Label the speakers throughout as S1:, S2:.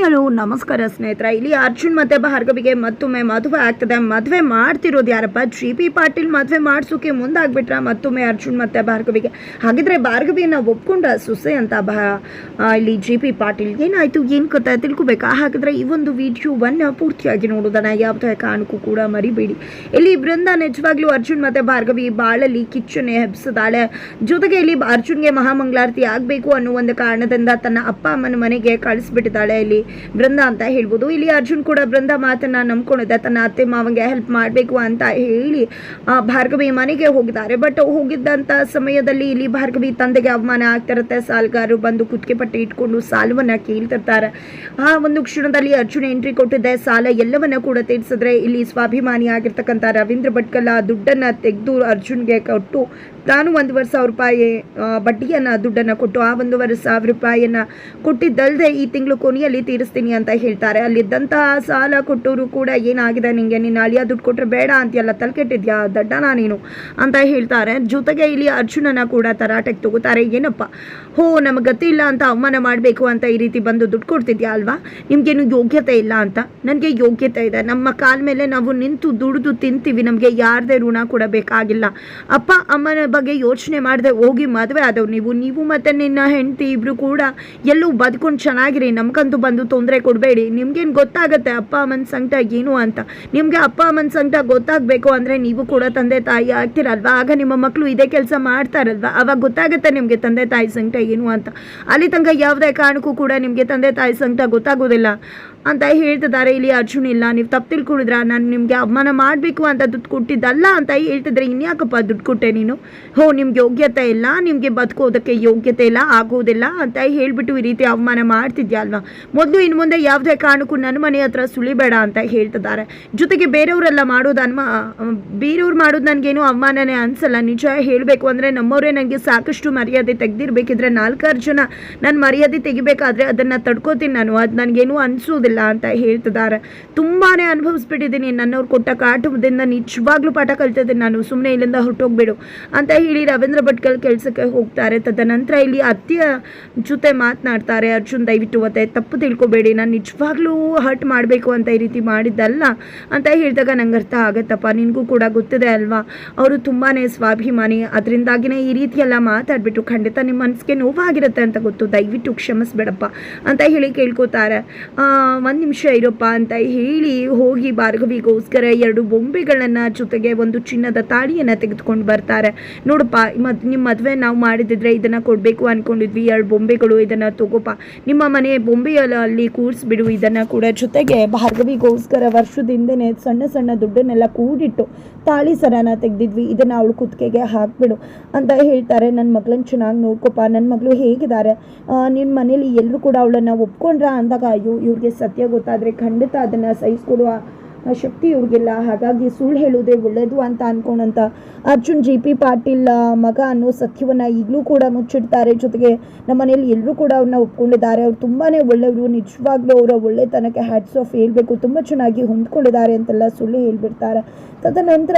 S1: Hello, ನಮಸ್ಕಾರ ಸ್ನೇಹಿತರ. ಇಲ್ಲಿ ಅರ್ಜುನ್ ಮತ್ತೆ ಭಾರ್ಗವಿಗೆ ಮತ್ತೊಮ್ಮೆ ಮದುವೆ ಆಗ್ತದೆ. ಮದುವೆ ಮಾಡ್ತಿರೋದು ಯಾರಪ್ಪ? ಜಿ ಪಿ ಪಾಟೀಲ್ ಮದುವೆ ಮಾಡಿಸೋಕೆ ಮುಂದಾಗ್ಬಿಟ್ರ ಮತ್ತೊಮ್ಮೆ ಅರ್ಜುನ್ ಮತ್ತೆ ಭಾರ್ಗವಿಗೆ? ಹಾಗಿದ್ರೆ ಭಾರ್ಗವಿಯನ್ನ ಒಪ್ಕೊಂಡ ಸುಸೆ ಅಂತ ಬಾ ಇಲ್ಲಿ ಜಿ ಪಿ ಪಾಟೀಲ್. ಏನಾಯ್ತು? ಏನು ಕತೆ ತಿಳ್ಕೊಬೇಕಾ? ಹಾಗಿದ್ರೆ ಈ ಒಂದು ವಿಡಿಯೋವನ್ನು ಪೂರ್ತಿಯಾಗಿ ನೋಡೋದನ್ನ ಯಾವುದೇ ಕಾರಣಕ್ಕೂ ಕೂಡ ಮರಿಬೇಡಿ. ಇಲ್ಲಿ ಬೃಂದ ನಿಜವಾಗ್ಲೂ ಅರ್ಜುನ್ ಮತ್ತೆ ಭಾರ್ಗವಿ ಬಾಳಲ್ಲಿ ಕಿಚ್ಚನೆ ಹೆಬ್ಸದಾಳೆ ಜೊತೆಗೆ ಇಲ್ಲಿ ಅರ್ಜುನ್ಗೆ ಮಹಾಮಂಗಳಾರತಿ ಆಗಬೇಕು ಅನ್ನೋ ಒಂದು ಕಾರಣದಿಂದ ತನ್ನ ಅಪ್ಪ ಅಮ್ಮನ ಮನೆಗೆ ಕಳಿಸ್ಬಿಟ್ಟಿದ್ದಾಳೆ. ಇಲ್ಲಿ ಬೃಂದ ಅಂತ ಹೇಳ್ಬೋದು. ಇಲ್ಲಿ ಅರ್ಜುನ್ ಕೂಡ ಬೃಂದ ಮಾತನ್ನ ನಂಬ್ಕೊಂಡಿದ್ದೆ. ತನ್ನ ಅತ್ತೆ ಮಾವಂಗೆ ಹೆಲ್ಪ್ ಮಾಡಬೇಕು ಅಂತ ಹೇಳಿ ಭಾರ್ಗವಿ ಮನೆಗೆ ಹೋಗಿದ್ದಾರೆ. ಬಟ್ ಹೋಗಿದ್ದಂತ ಸಮಯದಲ್ಲಿ ಇಲ್ಲಿ ಭಾರ್ಗವಿ ತಂದೆಗೆ ಅವಮಾನ ಆಗ್ತಿರುತ್ತೆ. ಸಾಲಗಾರರು ಬಂದು ಕುತ್ತಿಗೆ ಪಟ್ಟಿ ಇಟ್ಕೊಂಡು ಸಾಲವನ್ನ ಕೇಳ್ತಿರ್ತಾರೆ. ಆ ಒಂದು ಕ್ಷಣದಲ್ಲಿ ಅರ್ಜುನ್ ಎಂಟ್ರಿ ಕೊಟ್ಟಿದ್ದೆ. ಸಾಲ ಎಲ್ಲವನ್ನ ಕೂಡ ತೀರಿಸಿದ್ರೆ ಇಲ್ಲಿ ಸ್ವಾಭಿಮಾನಿ ಆಗಿರ್ತಕ್ಕಂತ ರವೀಂದ್ರ ಭಟ್ಕಲ್ ದುಡ್ಡನ್ನ ತೆಗೆದು ಅರ್ಜುನ್ಗೆ ಕೊಟ್ಟು, ತಾನು ಒಂದೂವರೆ ಸಾವಿರ ರೂಪಾಯಿ ಬಡ್ಡಿಯನ್ನ ದುಡ್ಡನ್ನ ಕೊಟ್ಟು, ಆ ಒಂದೂವರೆ ಸಾವಿರ ರೂಪಾಯಿಯನ್ನ ಕೊಟ್ಟಿದ್ದಲ್ಲದೆ ಈ ತಿಂಗಳು ಕೊನೆಯಲ್ಲಿ ತೀರಿಸ್ತೀನಿ ಅಂತ ಹೇಳ್ತಾರೆ. ಅಲ್ಲಿದ್ದಂತಹ ಸಾಲ ಕೊಟ್ಟವರು ಕೂಡ ಏನಾಗಿದೆ? ನಿಂಗೆ ನೀನು ಅಳಿಯ ದುಡ್ಡು ಕೊಟ್ಟರೆ ಬೇಡ ಅಂತೀಯಲ್ಲ ತಲೆ ಕೆಟ್ಟಿದ್ಯಾ ದಡ್ಡನ ನೀನು? ಅಂತ ಹೇಳ್ತಾರೆ. ಜೊತೆಗೆ ಇಲ್ಲಿ ಅರ್ಜುನನ ಕೂಡ ತರಾಟೆಗೆ ತಗೋತಾರೆ ಏನಪ್ಪ? ಹೋ, ನಮಗೆ ಗತಿ ಇಲ್ಲ ಅಂತ ಅವಮಾನ ಮಾಡಬೇಕು ಅಂತ ಈ ರೀತಿ ಬಂದು ದುಡ್ಡು ಕೊಡ್ತಿದ್ಯಾ ಅಲ್ವಾ? ನಿಮಗೇನು ಯೋಗ್ಯತೆ ಇಲ್ಲ ಅಂತ? ನನಗೆ ಯೋಗ್ಯತೆ ಇದೆ. ನಮ್ಮ ಕಾಲ ಮೇಲೆ ನಾವು ನಿಂತು ದುಡಿದು ತಿಂತೀವಿ. ನಮಗೆ ಯಾರದೇ ಋಣ ಕೂಡ ಬೇಕಾಗಿಲ್ಲ. ಅಪ್ಪ, ಅಮ್ಮನ ಬಗ್ಗೆ ಯೋಚನೆ ಮಾಡದೆ ಹೋಗಿ ಮದುವೆ ಆದವು ನೀವು. ನೀವು ಮತ್ತು ನಿನ್ನ ಹೆಂಡತಿ ಇಬ್ಬರು ಕೂಡ ಎಲ್ಲೂ ಬದುಕೊಂಡು ಚೆನ್ನಾಗಿರಿ. ನಮಗಂತೂ ಬಂದು ತೊಂದರೆ ಕೊಡಬೇಡಿ. ನಿಮ್ಗೇನು ಗೊತ್ತಾಗುತ್ತೆ ಅಪ್ಪ ಅಮ್ಮನ ಸಂಕಟ ಏನು ಅಂತ. ನಿಮಗೆ ಅಪ್ಪ ಅಮ್ಮನ ಸಂಕಟ ಗೊತ್ತಾಗಬೇಕು ಅಂದರೆ ನೀವು ಕೂಡ ತಂದೆ ತಾಯಿ ಆಗ್ತಿರಲ್ವಾ? ಆಗ ನಿಮ್ಮ ಮಕ್ಕಳು ಇದೇ ಕೆಲಸ ಮಾಡ್ತಾರಲ್ವಾ? ಅವಾಗ ಗೊತ್ತಾಗುತ್ತೆ ನಿಮಗೆ ತಂದೆ ತಾಯಿ ಸಂಕಟ ಏನು ಅಂತ. ಅಲ್ಲಿ ತನಕ ಯಾವುದೇ ಕಾರಣಕ್ಕೂ ಕೂಡ ನಿಮಗೆ ತಂದೆ ತಾಯಿ ಸಂಕಟ ಗೊತ್ತಾಗೋದಿಲ್ಲ ಅಂತ ಹೇಳ್ತಿದ್ದಾರೆ. ಇಲ್ಲಿ ಅರ್ಜುನ್ ಇಲ್ಲ, ನೀವು ತಪ್ಪು ತಿಳ್ಕೊಂಡಿದ್ರ. ನಾನು ನಿಮಗೆ ಅವಮಾನ ಮಾಡಬೇಕು ಅಂತ ದುಡ್ಡು ಕೊಟ್ಟಿದ್ದಲ್ಲ ಅಂತ ಹೇಳ್ತಿದ್ರೆ ಇನ್ಯಾಕಪ್ಪ ದುಡ್ಡು ಕೊಟ್ಟೆ ನೀನು? ಹೋ, ನಿಮ್ಗೆ ಯೋಗ್ಯತೆ ಇಲ್ಲ, ನಿಮಗೆ ಬದುಕೋದಕ್ಕೆ ಯೋಗ್ಯತೆ ಇಲ್ಲ, ಆಗೋದಿಲ್ಲ ಅಂತ ಹೇಳ್ಬಿಟ್ಟು ಈ ರೀತಿ ಅವಮಾನ ಮಾಡ್ತಿದ್ಯಾ ಅಲ್ವಾ? ಮೊದಲು ಇನ್ನು ಮುಂದೆ ಯಾವುದೇ ಕಾರಣಕ್ಕೂ ನನ್ನ ಮನೆ ಹತ್ರ ಸುಳಿಬೇಡ ಅಂತ ಹೇಳ್ತಿದ್ದಾರೆ. ಜೊತೆಗೆ ಬೇರೆಯವರೆಲ್ಲ ಮಾಡೋದು ಅನ್ಮ ಬೇರೆಯವ್ರು ಮಾಡೋದು ನನಗೇನು ಅವಮಾನನೇ ಅನ್ಸಲ್ಲ. ನಿಜ ಹೇಳಬೇಕು ಅಂದರೆ ನಮ್ಮವರೇ ನನಗೆ ಸಾಕಷ್ಟು ಮರ್ಯಾದೆ ತೆಗೆದಿರ್ಬೇಕಿದ್ರೆ ನಾಲ್ಕಾರು ಜನ ನನ್ನ ಮರ್ಯಾದೆ ತೆಗಿಬೇಕಾದ್ರೆ ಅದನ್ನು ತಡ್ಕೋತೀನಿ ನಾನು. ಅದು ನನಗೇನು ಅನಿಸೋದಿಲ್ಲ ಅಂತ ಹೇಳ್ತಿದ್ದಾರೆ. ತುಂಬಾ ಅನುಭವಿಸ್ಬಿಟ್ಟಿದ್ದೀನಿ ನನ್ನವ್ರು ಕೊಟ್ಟ ಕಾಟದಿಂದ ನಿಜವಾಗ್ಲೂ ಪಾಠ ಕಲ್ತಿದ್ದೀನಿ ನಾನು. ಸುಮ್ಮನೆ ಇಲ್ಲಿಂದ ಹೊರಟೋಗ್ಬಿಡು ಅಂತ ಹೇಳಿ ರವೀಂದ್ರ ಭಟ್ಕಲ್ ಕೆಲಸಕ್ಕೆ ಹೋಗ್ತಾರೆ. ತದನಂತರ ಇಲ್ಲಿ ಅತ್ತೆಯ ಜೊತೆ ಮಾತನಾಡ್ತಾರೆ ಅರ್ಜುನ್. ದಯವಿಟ್ಟು ಮತ್ತೆ ತಪ್ಪು ತಿಳ್ಕೊಬೇಡಿ, ನಾನು ನಿಜವಾಗ್ಲೂ ಹರ್ಟ್ ಮಾಡಬೇಕು ಅಂತ ಈ ರೀತಿ ಮಾಡಿದ್ದಲ್ಲ ಅಂತ ಹೇಳಿದಾಗ ನಂಗೆ ಅರ್ಥ ಆಗತ್ತಪ್ಪ. ನಿನಗೂ ಕೂಡ ಗೊತ್ತಿದೆ ಅಲ್ವಾ? ಅವರು ತುಂಬಾ ಸ್ವಾಭಿಮಾನಿ. ಅದರಿಂದಾಗಿನೇ ಈ ರೀತಿ ಮಾತಾಡಿಬಿಟ್ಟು ಮಾತಾಡ್ಬಿಟ್ಟು ಖಂಡಿತ ನಿಮ್ಮ ಮನಸ್ಸಿಗೆ ನೋವಾಗಿರುತ್ತೆ ಅಂತ ಗೊತ್ತು. ದಯವಿಟ್ಟು ಕ್ಷಮಿಸ್ಬೇಡಪ್ಪ ಅಂತ ಹೇಳಿ ಕೇಳ್ಕೊತಾರೆ. ಒಂದು ನಿಮಿಷ ಇರಪ್ಪ ಅಂತ ಹೇಳಿ ಹೋಗಿ ಭಾರ್ಗವಿಗೋಸ್ಕರ ಎರಡು ಬೊಂಬೆಗಳನ್ನು ಜೊತೆಗೆ ಒಂದು ಚಿನ್ನದ ತಾಳಿಯನ್ನು ತೆಗೆದುಕೊಂಡು ಬರ್ತಾರೆ. ನೋಡಪ್ಪ ಮದ್ ನಿಮ್ಮ ಮದುವೆ ನಾವು ಮಾಡಿದಿದ್ರೆ ಇದನ್ನು ಕೊಡಬೇಕು ಅಂದ್ಕೊಂಡಿದ್ವಿ ಎರಡು ಬೊಂಬೆಗಳು ಇದನ್ನು ತಗೋಪ್ಪ ನಿಮ್ಮ ಮನೆ ಬೊಂಬೆಯಲ್ಲಿ ಅಲ್ಲಿ ಕೂರಿಸ್ಬಿಡು ಇದನ್ನು ಕೂಡ ಜೊತೆಗೆ ಭಾರ್ಗವಿಗೋಸ್ಕರ ವರ್ಷದಿಂದನೇ ಸಣ್ಣ ಸಣ್ಣ ದುಡ್ಡನ್ನೆಲ್ಲ ಕೂಡಿಟ್ಟು ತಾಳಿ ಸರನ ತೆಗೆದಿದ್ವಿ. ಇದನ್ನು ಅವಳು ಕುತ್ತಿಗೆಗೆ ಹಾಕ್ಬಿಡು ಅಂತ ಹೇಳ್ತಾರೆ. ನನ್ನ ಮಗಳನ್ನ ಚೆನ್ನಾಗಿ ನೋಡ್ಕೊಪ್ಪ. ನನ್ನ ಮಗಳು ಹೇಗಿದ್ದಾರೆ? ನಿನ್ನ ಮನೇಲಿ ಎಲ್ಲರೂ ಕೂಡ ಅವಳನ್ನು ಒಪ್ಕೊಂಡ್ರ ಅಂದಾಗ ಅಯ್ಯೋ, ಇವ್ರಿಗೆ ಸತ್ಯ ಗೊತ್ತಾದರೆ ಖಂಡಿತ ಅದನ್ನು ಸಹಿಸ್ಕೊಡುವ ಶಕ್ತಿ ಇವ್ರಿಗಿಲ್ಲ. ಹಾಗಾಗಿ ಸುಳ್ಳು ಹೇಳೋದೇ ಒಳ್ಳೆಯದು ಅಂತ ಅನ್ಕೊಂಡಂತ ಅರ್ಜುನ್ ಜಿ ಪಿ ಪಾಟೀಲ್ ಮಗ ಅನ್ನೋ ಸತ್ಯವನ್ನು ಈಗಲೂ ಕೂಡ ಮುಚ್ಚಿಡ್ತಾರೆ. ಜೊತೆಗೆ ನಮ್ಮ ಮನೆಯಲ್ಲಿ ಎಲ್ಲರೂ ಕೂಡ ಅವ್ರನ್ನ ಒಪ್ಕೊಂಡಿದ್ದಾರೆ. ಅವ್ರು ತುಂಬಾ ಒಳ್ಳೆಯವರು. ನಿಜವಾಗ್ಲೂ ಅವರ ಒಳ್ಳೆತನಕ್ಕೆ ಹ್ಯಾಟ್ಸ್ ಆಫ್ ಹೇಳಬೇಕು. ತುಂಬ ಚೆನ್ನಾಗಿ ಹೊಂದ್ಕೊಂಡಿದ್ದಾರೆ ಅಂತೆಲ್ಲ ಸುಳ್ಳು ಹೇಳ್ಬಿಡ್ತಾರೆ. ತದನಂತರ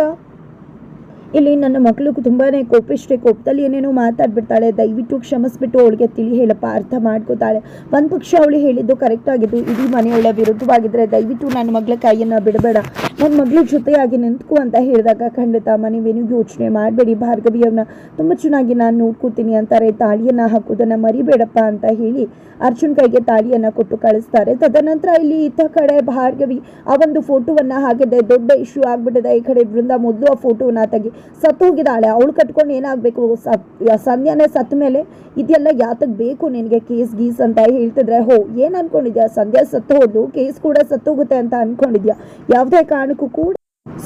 S1: ಇಲ್ಲಿ ನನ್ನ ಮಗಳು ತುಂಬಾ ಕೋಪಿಷ್ಟೇ ಕೋಪದಲ್ಲಿ ಏನೇನೋ ಮಾತಾಡ್ಬಿಡ್ತಾಳೆ. ದಯವಿಟ್ಟು ಕ್ಷಮಿಸ್ಬಿಟ್ಟು ಅವಳಿಗೆ ತಿಳಿ ಹೇಳಪ್ಪ, ಅರ್ಥ ಮಾಡ್ಕೋತಾಳೆ. ಒಂದು ಪಕ್ಷ ಅವಳು ಹೇಳಿದ್ದು ಕರೆಕ್ಟ್ ಆಗಿದ್ದು, ಇಡೀ ಮನೆಯೊಳ ವಿರುದ್ಧವಾಗಿದ್ದರೆ ದಯವಿಟ್ಟು ನನ್ನ ಮಗಳ ಕೈಯನ್ನು ಬಿಡಬೇಡ. ನನ್ನ ಮಗಳ ಜೊತೆಯಾಗಿ ನಿಂತ್ಕು ಅಂತ ಹೇಳಿದಾಗ ಖಂಡಿತ ಮನೆವೇನು ಯೋಚನೆ ಮಾಡಬೇಡಿ. ಭಾರ್ಗವಿಯವ್ರನ್ನ ತುಂಬ ಚೆನ್ನಾಗಿ ನಾನು ನೋಡ್ಕೋತೀನಿ ಅಂತಾರೆ. ತಾಳಿಯನ್ನು ಹಾಕೋದನ್ನು ಮರಿಬೇಡಪ್ಪ ಅಂತ ಹೇಳಿ ಅರ್ಜುನ್ ಕೈಗೆ ತಾಳಿಯನ್ನು ಕೊಟ್ಟು ಕಳಿಸ್ತಾರೆ. ತದನಂತರ ಇಲ್ಲಿ ಇತ್ತ ಕಡೆ ಭಾರ್ಗವಿ ಆ ಒಂದು ಫೋಟೋವನ್ನು ಹಾಕಿದೆ ದೊಡ್ಡ ಇಶ್ಯೂ ಆಗಿಬಿಟ್ಟಿದೆ. ಈ ಕಡೆ ಮೊದಲು ಆ ಫೋಟೋವನ್ನು ತೆಗಿ ಸತ್ತು ಹೋಗಿದ್ದಾಳೆ ಅವಳು ಕಟ್ಕೊಂಡು ಏನಾಗಬೇಕು? ಸಂಧ್ಯಾನೇ ಸತ್ತ ಮೇಲೆ ಇದೆಲ್ಲ ಯಾತಕ್ಕೆ ಬೇಕು ನಿನಗೆ ಕೇಸ್ ಗೀಸ್ ಅಂತ ಹೇಳ್ತಿದ್ರೆ? ಹೋ, ಏನು ಅನ್ಕೊಂಡಿದ್ಯಾ? ಸಂಧ್ಯಾ ಸತ್ತು ಹೋದ್ಲು, ಕೇಸ್ ಕೂಡ ಸತ್ತೋಗುತ್ತೆ ಅಂತ ಅನ್ಕೊಂಡಿದ್ಯಾ? ಯಾವುದೇ ಕಾರಣಕ್ಕೂ ಕೂಡ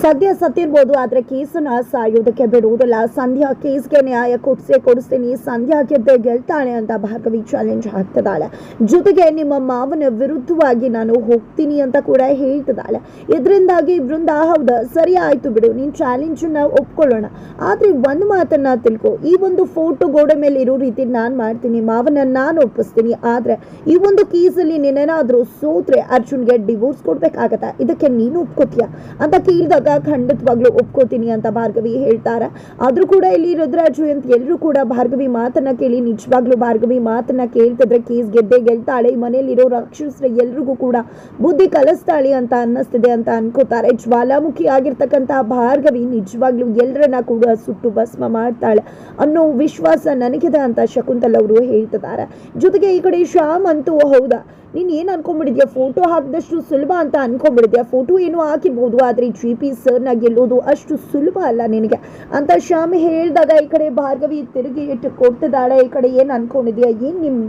S1: ಸದ್ಯ ಸತ್ತಿರ್ಬೋದು, ಆದರೆ ಕೇಸನ್ನ ಸಾಯೋದಕ್ಕೆ ಬಿಡುವುದಿಲ್ಲ. ಸಂಧ್ಯಾ ಕೇಸ್ಗೆ ನ್ಯಾಯ ಕೊಡಿಸೇ ಕೊಡಿಸ್ತೀನಿ. ಸಂಧ್ಯಾ ಗೆದ್ದೆ ಗೆಲ್ತಾಳೆ ಅಂತ ಭಾರ್ಗವಿ ಚಾಲೆಂಜ್ ಹಾಕ್ತಿದ್ದಾಳೆ. ಜೊತೆಗೆ ನಿಮ್ಮ ಮಾವನ ವಿರುದ್ಧವಾಗಿ ನಾನು ಹೋಗ್ತೀನಿ ಅಂತ ಕೂಡ ಹೇಳ್ತಿದ್ದಾಳೆ. ಇದರಿಂದಾಗಿ ವೃಂದ ಹೌದಾ? ಸರಿ ಆಯ್ತು ಬಿಡು ಚಾಲೆಂಜ್ ಚಾಲೆಂಜನ್ನ ಒಪ್ಕೊಳ್ಳೋಣ. ಆದರೆ ಒಂದು ಮಾತನ್ನ ತಿಳ್ಕೊ. ಈ ಒಂದು ಫೋಟೋ ಗೋಡೆ ಮೇಲೆ ಇರೋ ರೀತಿ ನಾನು ಮಾಡ್ತೀನಿ. ಮಾವನ ನಾನು ಒಪ್ಪಿಸ್ತೀನಿ. ಆದರೆ ಈ ಒಂದು ಕೇಸಲ್ಲಿ ನೀನೇನಾದರೂ ಸೋತ್ರೆ ಅರ್ಜುನ್ಗೆ ಡಿವೋರ್ಸ್ ಕೊಡ್ಬೇಕಾಗತ್ತ? ಇದಕ್ಕೆ ನೀನು ಒಪ್ಕೋತೀಯ? ಅಂತ ಕೇಳಿದಾಗ ಖಂಡಿತವಾಗ್ಲೂ ಒಪ್ಕೋತೀನಿ ಅಂತ ಭಾರ್ಗವಿ ಹೇಳ್ತಾರ. ಆದ್ರೂ ಕೂಡ ಇಲ್ಲಿ ರುದ್ರಾಜು ಅಂತ ಎಲ್ಲರೂ ಕೂಡ ಭಾರ್ಗವಿ ಮಾತನ್ನ ಕೇಳಿ, ನಿಜವಾಗ್ಲೂ ಭಾರ್ಗವಿ ಮಾತನ್ನ ಕೇಳ್ತಿದ್ರೆ ಕೇಸ್ ಗೆದ್ದೆ ಗೆಲ್ತಾಳೆ. ಈ ಮನೆಯಲ್ಲಿರೋ ರಾಕ್ಷಸರ ಎಲ್ರಿಗೂ ಕೂಡ ಬುದ್ಧಿ ಕಲಿಸ್ತಾಳೆ ಅಂತ ಅನ್ನಿಸ್ತಿದೆ ಅಂತ ಅನ್ಕೋತಾರೆ. ಜ್ವಾಲಾಮುಖಿ ಆಗಿರ್ತಕ್ಕಂತಹ ಭಾರ್ಗವಿ ನಿಜವಾಗ್ಲೂ ಎಲ್ಲರನ್ನ ಕೂಡ ಸುಟ್ಟು ಭಸ್ಮ ಮಾಡ್ತಾಳೆ ಅನ್ನೋ ವಿಶ್ವಾಸ ನನಗಿದೆ ಅಂತ ಶಕುಂತಲ್ ಅವರು ಹೇಳ್ತಿದ್ದಾರೆ. ಜೊತೆಗೆ ಈ ಕಡೆ ಶ್ಯಾಮ್ ಅಂತೂ ಹೌದಾ? ನೀನ್ ಏನ್ ಅನ್ಕೊಂಡ್ಬಿಡಿದ್ಯಾ ಫೋಟೋ ಹಾಕಿದಷ್ಟು ಸುಲಭ ಅಂತ ಅನ್ಕೊಂಡ್ಬಿಡಿದ್ಯಾ ಫೋಟೋ ಏನೋ ಹಾಕಿರ್ಬೋದು, ಆದ್ರೆ ಜಿ ಪಿ ಸರ್ನ ಗೆಲ್ಲೋದು ಅಷ್ಟು ಸುಲಭ ಅಲ್ಲ ನಿನಗೆ. ಅಂತ ಶ್ಯಾಮ್ ಹೇಳಿದಾಗ ಈ ಕಡೆ ಭಾರ್ಗವಿ ತಿರುಗಿ ಇಟ್ಟು ಕೊಡ್ತಿದ್ದಾಳೆ. ಈ ಕಡೆ ಏನ್ ಅನ್ಕೊಂಡಿದ್ಯಾ? ಏನ್ ನಿಮ್,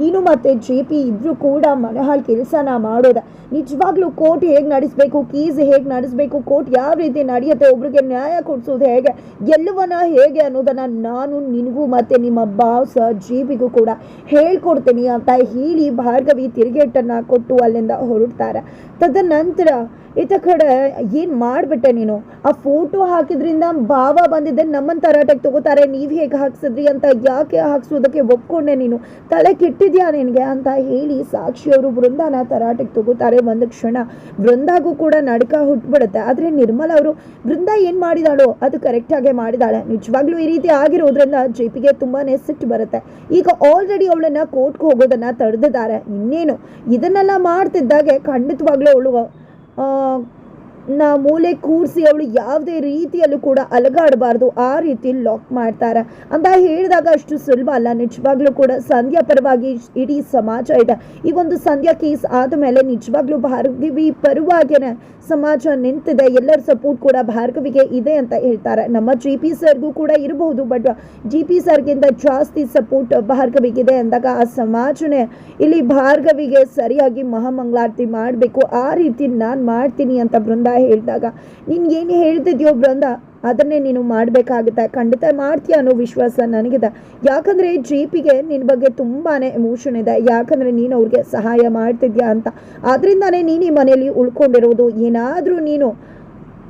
S1: ನೀನು ಮತ್ತೆ ಜೆ ಪಿ ಇಬ್ರು ಕೂಡ ಮನೆಹಾಳ್ ಕೆಲಸನ ಮಾಡೋದ. ನಿಜವಾಗ್ಲೂ ಕೋರ್ಟ್ ಹೇಗೆ ನಡೆಸಬೇಕು ಕೀಸ್ ಹೇಗೆ ನಡೆಸಬೇಕು ಕೋರ್ಟ್ ಯಾವ ರೀತಿ ನಡೆಯುತ್ತೆ, ಒಬ್ರಿಗೆ ನ್ಯಾಯ ಕೊಡಿಸೋದು ಹೇಗೆ, ಗೆಲ್ಲುವನ ಹೇಗೆ ಅನ್ನೋದನ್ನ ನಾನು ನಿನಗೂ ಮತ್ತೆ ನಿಮ್ಮ ಬಾಸ್ ಜೆ ಪಿಗೂ ಕೂಡ ಹೇಳ್ಕೊಡ್ತೀನಿ ಅಂತ ಹೇಳಿ ಭಾರ್ಗವಿ ತಿರುಗೇಟನ್ನ ಕೊಟ್ಟು ಅಲ್ಲಿಂದ ಹೊರಡ್ತಾರೆ. ತದನಂತರ ಈತ ಕಡೆ ಏನು ಮಾಡಿಬಿಟ್ಟೆ ನೀನು? ಆ ಫೋಟೋ ಹಾಕಿದ್ರಿಂದ ಭಾವ ಬಂದಿದ್ದೆ ನಮ್ಮನ್ನು ತರಾಟೆಗೆ ತಗೋತಾರೆ, ನೀವು ಹೇಗೆ ಹಾಕ್ಸಿದ್ರಿ ಅಂತ ಯಾಕೆ ಹಾಕ್ಸೋದಕ್ಕೆ ಒಪ್ಕೊಂಡೆ ನೀನು? ತಲೆ ಕೆಟ್ಟಿದ್ಯಾ ನಿನಗೆ ಅಂತ ಹೇಳಿ ಸಾಕ್ಷಿಯವರು ಬೃಂದಾನ ತರಾಟೆಗೆ ತಗೋತಾರೆ ಒಂದು ಕ್ಷಣ. ಬೃಂದಾಗೂ ಕೂಡ ನಡ್ಕ ಹುಟ್ಬಿಡುತ್ತೆ. ಆದರೆ ನಿರ್ಮಲ ಅವರು ಬೃಂದ ಏನು ಮಾಡಿದಾಳೋ, ಅದು ಕರೆಕ್ಟಾಗೆ ಮಾಡಿದಾಳೆ. ನಿಜವಾಗ್ಲೂ ಈ ರೀತಿ ಆಗಿರೋದ್ರಿಂದ ಜೆ ಪಿಗೆ ತುಂಬಾನೇ ಸಿಟ್ಟು ಬರುತ್ತೆ. ಈಗ ಆಲ್ರೆಡಿ ಅವಳನ್ನ ಕೋರ್ಟ್ಗೆ ಹೋಗೋದನ್ನ ತಡೆದಿದ್ದಾರೆ. ಇನ್ನೇನು? ಇದನ್ನೆಲ್ಲ ಮಾಡ್ತಿದ್ದಾಗೆ ಖಂಡಿತವಾಗ್ಲೂ ಅವಳು ನಾ ಮೂಲೆ ಕೂರಿಸಿ ಅವಳು ಯಾವುದೇ ರೀತಿಯಲ್ಲೂ ಕೂಡ ಅಲಗಾಡಬಾರ್ದು. ಆ ರೀತಿ ಲಾಕ್ ಮಾಡ್ತಾರೆ. ಅಂತ ಹೇಳಿದಾಗ ಅಷ್ಟು ಸುಲಭ ಅಲ್ಲ. ನಿಜವಾಗ್ಲೂ ಕೂಡ ಸಂಧ್ಯಾ ಪರವಾಗಿ ಇಡೀ ಸಮಾಜ ಇದೆ. ಈ ಒಂದು ಸಂಧ್ಯಾ ಕೇಸ್ ಆದಮೇಲೆ ನಿಜವಾಗ್ಲೂ ಭಾರ್ಗವಿ ಪರವಾಗಿನೇ ಸಮಾಜ ನಿಂತಿದೆ, ಎಲ್ಲರ ಸಪೋರ್ಟ್ ಕೂಡ ಭಾರ್ಗವಿಗೆ ಇದೆ ಅಂತ ಹೇಳ್ತಾರೆ. ನಮ್ಮ ಜಿ ಪಿ ಸರ್ಗೂ ಕೂಡ ಇರಬಹುದು ಬಟ್ ಜಿ ಪಿ ಸರ್ಗಿಂತ ಜಾಸ್ತಿ ಸಪೋರ್ಟ್ ಭಾರ್ಗವಿಗಿದೆ ಅಂದಾಗ ಆ ಸಮಾಜನೇ ಇಲ್ಲಿ ಭಾರ್ಗವಿಗೆ ಸರಿಯಾಗಿ ಮಹಾಮಂಗಳಾರತಿ ಮಾಡಬೇಕು. ಆ ರೀತಿ ನಾನು ಮಾಡ್ತೀನಿ ಅಂತ ಬೃಂದ ಹೇಳಿದಾಗ ನೀನು ಏನು ಹೇಳ್ತಿದ್ಯೋ ಬೃಂದ? ಅದನ್ನೇ ನೀನು ಮಾಡಬೇಕಾಗುತ್ತೆ. ಖಂಡಿತ ಮಾಡ್ತೀಯ ಅನ್ನೋ ವಿಶ್ವಾಸ ನನಗಿದೆ. ಯಾಕಂದರೆ ಜೀಪಿಗೆ ನಿನ್ನ ಬಗ್ಗೆ ತುಂಬಾ ಎಮೋಷನ್ ಇದೆ. ಯಾಕಂದರೆ ನೀನು ಅವ್ರಿಗೆ ಸಹಾಯ ಮಾಡ್ತಿದ್ಯಾ ಅಂತ. ಆದ್ರಿಂದಾನೇ ನೀನು ಈ ಮನೆಯಲ್ಲಿ ಉಳ್ಕೊಂಡಿರೋದು. ಏನಾದರೂ ನೀನು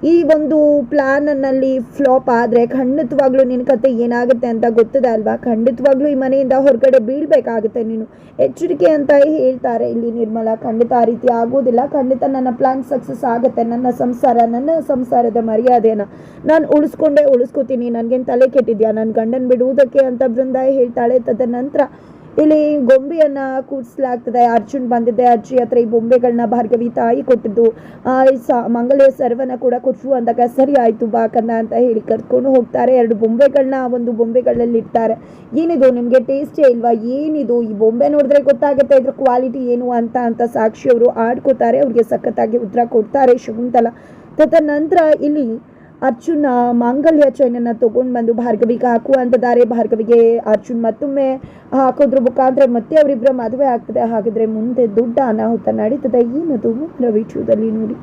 S1: ಈ ಒಂದು ಪ್ಲ್ಯಾನಲ್ಲಿ ಫ್ಲಾಪ್ ಆದರೆ ಖಂಡಿತವಾಗ್ಲೂ ನಿನ್ನ ಕತೆ ಏನಾಗುತ್ತೆ ಅಂತ ಗೊತ್ತಿದೆ ಅಲ್ವಾ? ಖಂಡಿತವಾಗ್ಲೂ ಈ ಮನೆಯಿಂದ ಹೊರಗಡೆ ಬೀಳಬೇಕಾಗುತ್ತೆ ನೀನು. ಎಚ್ಚರಿಕೆ ಅಂತ ಹೇಳ್ತಾರೆ ಇಲ್ಲಿ ನಿರ್ಮಲ. ಖಂಡಿತ ಆ ರೀತಿ ಆಗೋದಿಲ್ಲ ಖಂಡಿತ ನನ್ನ ಪ್ಲಾನ್ ಸಕ್ಸಸ್ ಆಗುತ್ತೆ. ನನ್ನ ಸಂಸಾರ, ನನ್ನ ಸಂಸಾರದ ಮರ್ಯಾದೆನ ನಾನು ಉಳಿಸ್ಕೊಂಡೇ, ಉಳಿಸ್ಕೋತೀನಿ. ನನಗೇನು ತಲೆ ಕೆಟ್ಟಿದ್ಯಾ? ನನ್ನ ಗಂಡನ ಬಿಡುವುದಕ್ಕೆ ಅಂತ ಬೃಂದ ಹೇಳ್ತಾಳೆ. ತದನಂತರ ಇಲ್ಲಿ ಗೊಂಬೆಯನ್ನ ಕೂಡಿಸಲಾಗ್ತದೆ ಅರ್ಜುನ್ ಬಂದಿದ್ದೆ ಅರ್ಜಿ ಹತ್ರ ಈ ಬೊಂಬೆಗಳನ್ನ ಭಾರ್ಗವಿ ತಾಯಿ ಕೊಟ್ಟಿದ್ದು. ಆ, ಈ ಸ ಮಂಗಲ ಸರ್ವನ ಕೂಡ ಕೊಟ್ಟರು ಅಂದಾಗ ಸರಿ ಆಯ್ತು ಬಾ ಕಂದ ಅಂತ ಹೇಳಿ ಕರ್ಕೊಂಡು ಹೋಗ್ತಾರೆ. ಎರಡು ಬೊಂಬೆಗಳನ್ನ ಒಂದು ಬೊಂಬೆಗಳಲ್ಲಿ ಇಡ್ತಾರೆ. ಏನಿದು ನಿಮಗೆ ಟೇಸ್ಟೇ ಇಲ್ವಾ? ಏನಿದು? ಈ ಬೊಂಬೆ ನೋಡಿದ್ರೆ ಗೊತ್ತಾಗುತ್ತೆ ಇದ್ರ ಕ್ವಾಲಿಟಿ ಏನು ಅಂತ ಅಂತ ಸಾಕ್ಷಿ ಅವರು ಆಡ್ಕೋತಾರೆ. ಅವ್ರಿಗೆ ಸಖತ್ತಾಗಿ ಉತ್ತರ ಕೊಡ್ತಾರೆ ಶಕುಂತಲ. ತದನಂತರ ಇಲ್ಲಿ ಅರ್ಜುನ್ ಮಾಂಗಲ್ಯ ಚೈನನ್ನ ತಗೊಂಡ್ ಬಂದು ಭಾರ್ಗವಿಗೆ ಹಾಕುವಂತಿದ್ದಾರೆ ಭಾರ್ಗವಿಗೆ ಅರ್ಜುನ್ ಮತ್ತೊಮ್ಮೆ ಹಾಕೋದ್ರ ಮುಖಾಂತರ ಮತ್ತೆ ಅವರಿಬ್ಬರ ಮದುವೆ ಆಗ್ತದೆ. ಹಾಗಿದ್ರೆ ಮುಂದೆ ದೊಡ್ಡ ಅನಾಹುತ ನಡೀತದೆ. ಏನದು? ಮುಂದಿನ ವಿಡಿಯೋದಲ್ಲಿ ನೋಡಿ.